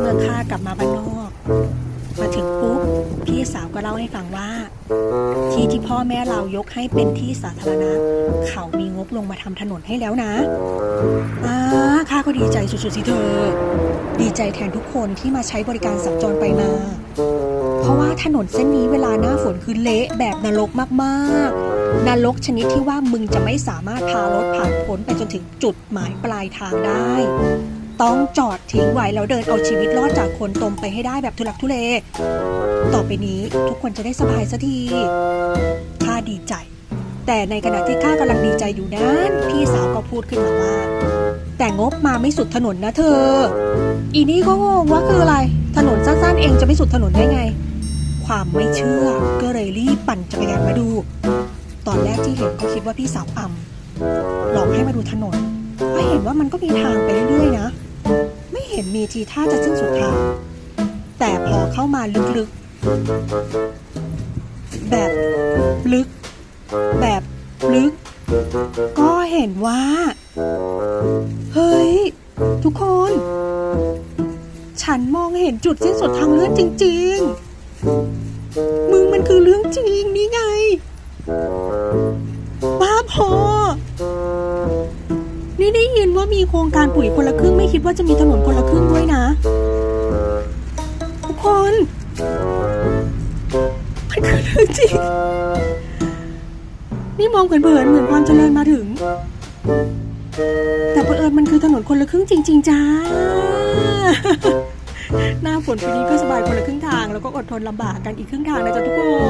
เมื่อข้ากลับมาบ้านนอกมาถึงปุ๊บพี่สาวก็เล่าให้ฟังว่า ที่ที่พ่อแม่เรายกให้เป็นที่สาธารณะ เขามีงบลงมาทำถนนให้แล้วนะอ่าข้าก็ดีใจสุดๆสิเธอ ดีใจแทนทุกคนที่มาใช้บริการสัญจรไปมา เพราะว่าถนนเส้นนี้เวลาหน้าฝนคือเละแบบนรกมากๆ นรกชนิดที่ว่ามึงจะไม่สามารถพารถผ่านพ้นไปจนถึงจุดหมายปลายทางได้ ต้องจอดทิ้งไว้แล้วเดินเอาชีวิตรอดจากคนตมไปให้ได้แบบทุลักทุเล ต่อไปนี้ทุกคนจะได้สบายสักทีข้าดีใจ แต่ในขณะที่ข้ากำลังดีใจอยู่นั้นพี่สาวก็พูดขึ้นมาว่า แต่งบมาไม่สุดถนนนะเธอ อีนี่ก็งงว่าคืออะไร ถนนสั้นๆเองจะไม่สุดถนนได้ไง ความไม่เชื่อก็เลยรีบปั่นจักรยานมาดู ตอนแรกที่เห็นก็คิดว่าพี่สาวอ่ำหลอกให้มาดูถนนก็เห็นว่ามันก็มีทางไปเรื่อยๆนะ เห็นมีทีท่าจะสิ้นสุดทางแต่พอเข้ามาลึกๆ แบบลึก แบบลึก ก็เห็นว่า เฮ้ย ทุกคน ฉันมองเห็นจุดสิ้นสุดทางเลื่อนจริง ๆ มึงมันคือเรื่องจริงนี่ไง ว่ามีโครงการปุ๋ยคนละครึ่ง ไม่คิดว่าจะมีถนนคนละครึ่งด้วยนะ ทุกคนมันคือเรื่องจริง นี่มองเผินๆเหมือนความเจริญมาถึง แต่เผอิญมันคือถนนคนละครึ่งจริง ๆ จ้า หน้าฝนปีนี้ก็สบายคนละครึ่งทาง แล้วก็อดทนลำบากกันอีกครึ่งทางนะจ๊ะทุกคน